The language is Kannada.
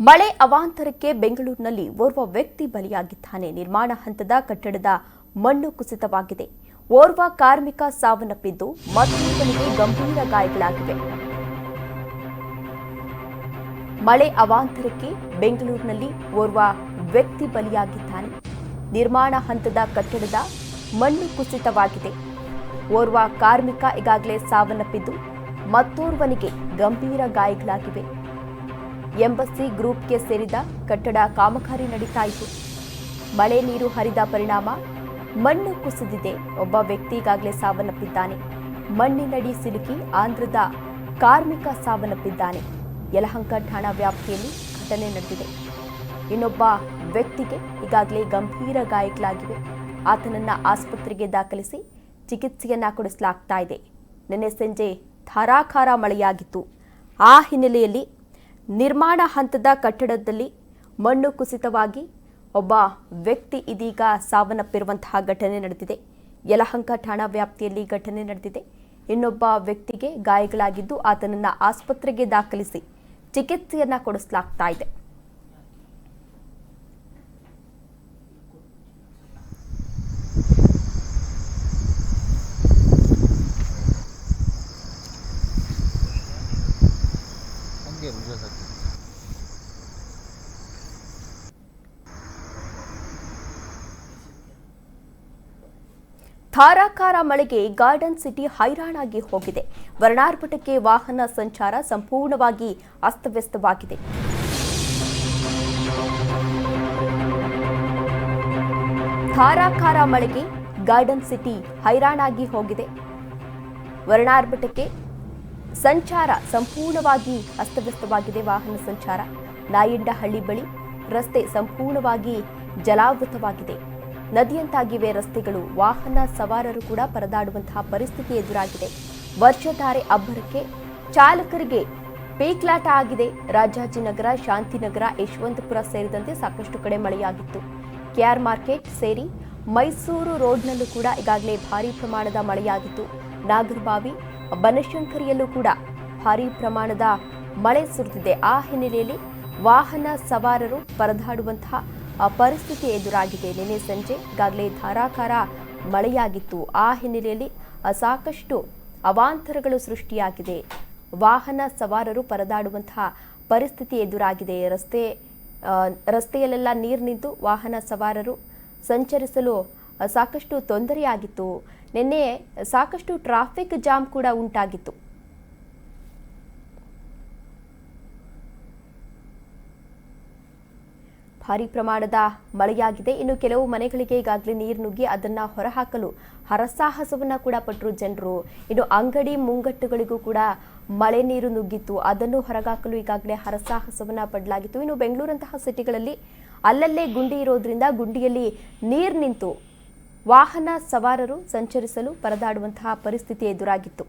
ಮಳೆ ಅವಾಂತರಕ್ಕೆ ಬೆಂಗಳೂರಿನಲ್ಲಿ ಓರ್ವ ವ್ಯಕ್ತಿ ಬಲಿಯಾಗಿದ್ದಾನೆ. ನಿರ್ಮಾಣ ಹಂತದ ಕಟ್ಟಡದ ಮಣ್ಣು ಕುಸಿತವಾಗಿದೆ. ಓರ್ವ ಕಾರ್ಮಿಕ ಸಾವನ್ನಪ್ಪಿದ್ದು ಮತ್ತೊಬ್ಬನಿಗೆ ಗಂಭೀರ ಗಾಯಗಳಾಗಿವೆ. ಮಳೆ ಅವಾಂತರಕ್ಕೆ ಬೆಂಗಳೂರಿನಲ್ಲಿ ಓರ್ವ ವ್ಯಕ್ತಿ ಬಲಿಯಾಗಿದ್ದಾನೆ. ನಿರ್ಮಾಣ ಹಂತದ ಕಟ್ಟಡದ ಮಣ್ಣು ಕುಸಿತವಾಗಿದೆ. ಓರ್ವ ಕಾರ್ಮಿಕ ಈಗಾಗಲೇ ಸಾವನ್ನಪ್ಪಿದ್ದು ಮತ್ತೋರ್ವನಿಗೆ ಗಂಭೀರ ಗಾಯಗಳಾಗಿವೆ. ಎಂಬಸಿ ಗ್ರೂಪ್ಗೆ ಸೇರಿದ ಕಟ್ಟಡ ಕಾಮಗಾರಿ ನಡೀತಾ ಮಳೆ ನೀರು ಹರಿದ ಪರಿಣಾಮ, ಮಣ್ಣು ಕುಸಿದಿದೆ. ಒಬ್ಬ ವ್ಯಕ್ತಿ ಈಗಾಗಲೇ ಸಾವನ್ನಪ್ಪಿದ್ದಾನೆ. ಮಣ್ಣಿನಡಿ ಸಿಲುಕಿ ಆಂಧ್ರದ ಕಾರ್ಮಿಕ ಸಾವನ್ನಪ್ಪಿದ್ದಾನೆ. ಯಲಹಂಕ ಠಾಣಾ ವ್ಯಾಪ್ತಿಯಲ್ಲಿ ಘಟನೆ ನಡೆದಿದೆ. ಇನ್ನೊಬ್ಬ ವ್ಯಕ್ತಿಗೆ ಈಗಾಗಲೇ ಗಂಭೀರ ಗಾಯಗಳಾಗಿವೆ. ಆತನನ್ನ ಆಸ್ಪತ್ರೆಗೆ ದಾಖಲಿಸಿ ಚಿಕಿತ್ಸೆಯನ್ನ ಕೊಡಿಸಲಾಗ್ತಾ ಇದೆ. ನಿನ್ನೆ ಸಂಜೆ ಧಾರಾಕಾರ ಮಳೆಯಾಗಿತ್ತು. ಆ ಹಿನ್ನೆಲೆಯಲ್ಲಿ ನಿರ್ಮಾಣ ಹಂತದ ಕಟ್ಟಡದಲ್ಲಿ ಮಣ್ಣು ಕುಸಿತವಾಗಿ ಒಬ್ಬ ವ್ಯಕ್ತಿ ಇದೀಗ ಸಾವನ್ನಪ್ಪಿರುವಂತಹ ಘಟನೆ ನಡೆದಿದೆ. ಯಲಹಂಕ ಠಾಣಾ ವ್ಯಾಪ್ತಿಯಲ್ಲಿ ಘಟನೆ ನಡೆದಿದೆ. ಇನ್ನೊಬ್ಬ ವ್ಯಕ್ತಿಗೆ ಗಾಯಗಳಾಗಿದ್ದು ಆತನನ್ನ ಆಸ್ಪತ್ರೆಗೆ ದಾಖಲಿಸಿ ಚಿಕಿತ್ಸೆಯನ್ನ ಕೊಡಿಸಲಾಗ್ತಾ ಇದೆ. ಹಂಗೆ ವಿಡಿಯೋಸ್ ಧಾರಾಕಾರ ಮಳೆಗೆ ಗಾರ್ಡನ್ ಸಿಟಿ ಹೈರಾಣಾಗಿ ಹೋಗಿದೆ. ವರ್ಣಾರ್ಭಟಕ್ಕೆ ವಾಹನ ಸಂಚಾರ ಸಂಪೂರ್ಣವಾಗಿ ಅಸ್ತವ್ಯಸ್ತವಾಗಿದೆ. ಧಾರಾಕಾರ ಮಳೆಗೆ ಗಾರ್ಡನ್ ಸಿಟಿ ಹೈರಾಣಾಗಿ ಹೋಗಿದೆ. ವರ್ಣಾರ್ಭಟಕ್ಕೆ ಸಂಚಾರ ಸಂಪೂರ್ಣವಾಗಿ ಅಸ್ತವ್ಯಸ್ತವಾಗಿದೆ ವಾಹನ ಸಂಚಾರ. ನಾಯಂಡಹಳ್ಳಿ ಬಳಿ ರಸ್ತೆ ಸಂಪೂರ್ಣವಾಗಿ ಜಲಾವೃತವಾಗಿದೆ. ನದಿಯಂತಾಗಿವೆ ರಸ್ತೆಗಳು, ವಾಹನ ಸವಾರರು ಕೂಡ ಪರದಾಡುವಂತಹ ಪರಿಸ್ಥಿತಿ ಎದುರಾಗಿದೆ. ವರ್ಷಧಾರೆ ಅಬ್ಬರಕ್ಕೆ ಚಾಲಕರಿಗೆ ಪೇಕ್ಲಾಟ ಆಗಿದೆ. ರಾಜಾಜಿನಗರ ಶಾಂತಿನಗರ, ಯಶವಂತಪುರ ಸೇರಿದಂತೆ ಸಾಕಷ್ಟು ಕಡೆ ಮಳೆಯಾಗಿತ್ತು. ಕೆಆರ್ ಮಾರ್ಕೆಟ್ ಸೇರಿ ಮೈಸೂರು ರೋಡ್ನಲ್ಲೂ ಕೂಡ ಈಗಾಗಲೇ ಭಾರೀ ಪ್ರಮಾಣದ ಮಳೆಯಾಗಿತ್ತು. ನಾಗರಬಾವಿ ಬನಶಂಕರಿಯಲ್ಲೂ ಕೂಡ ಭಾರಿ ಪ್ರಮಾಣದ ಮಳೆ ಸುರಿದಿದೆ. ಆ ಹಿನ್ನೆಲೆಯಲ್ಲಿ ವಾಹನ ಸವಾರರು ಪರದಾಡುವಂತಹ ಪರಿಸ್ಥಿತಿ ಎದುರಾಗಿದೆ. ನಿನ್ನೆ ಸಂಜೆ ಈಗಾಗಲೇ ಧಾರಾಕಾರ ಮಳೆಯಾಗಿತ್ತು. ಆ ಹಿನ್ನೆಲೆಯಲ್ಲಿ ಸಾಕಷ್ಟು ಅವಾಂತರಗಳು ಸೃಷ್ಟಿಯಾಗಿದೆ. ವಾಹನ ಸವಾರರು ಪರದಾಡುವಂತಹ ಪರಿಸ್ಥಿತಿ ಎದುರಾಗಿದೆ. ರಸ್ತೆ ರಸ್ತೆಯಲ್ಲೆಲ್ಲ ನೀರು ನಿಂತು ವಾಹನ ಸವಾರರು ಸಂಚರಿಸಲು ಸಾಕಷ್ಟು ತೊಂದರೆಯಾಗಿತ್ತು. ನಿನ್ನೆ ಸಾಕಷ್ಟು ಟ್ರಾಫಿಕ್ ಜಾಮ್ ಕೂಡ ಉಂಟಾಗಿತ್ತು. ಭಾರಿ ಪ್ರಮಾಣದ ಮಳೆಯಾಗಿದೆ. ಇನ್ನು ಕೆಲವು ಮನೆಗಳಿಗೆ ಈಗಾಗಲೇ ನೀರು ನುಗ್ಗಿ ಅದನ್ನು ಹೊರಹಾಕಲು ಹರಸಾಹಸವನ್ನ ಕೂಡ ಪಟ್ಟರು ಜನರು. ಇನ್ನು ಅಂಗಡಿ ಮುಂಗಟ್ಟುಗಳಿಗೂ ಕೂಡ ಮಳೆ ನೀರು ನುಗ್ಗಿತ್ತು. ಅದನ್ನು ಹೊರಗಾಕಲು ಈಗಾಗಲೇ ಹರಸಾಹಸವನ್ನು ಪಡಲಾಗಿತ್ತು. ಇನ್ನು ಬೆಂಗಳೂರಂತಹ ಸಿಟಿಗಳಲ್ಲಿ ಅಲ್ಲಲ್ಲೇ ಗುಂಡಿ ಇರೋದ್ರಿಂದ ಗುಂಡಿಯಲ್ಲಿ ನೀರು ನಿಂತು ವಾಹನ ಸವಾರರು ಸಂಚರಿಸಲು ಪರದಾಡುವಂತಹ ಪರಿಸ್ಥಿತಿ ಎದುರಾಗಿತ್ತು.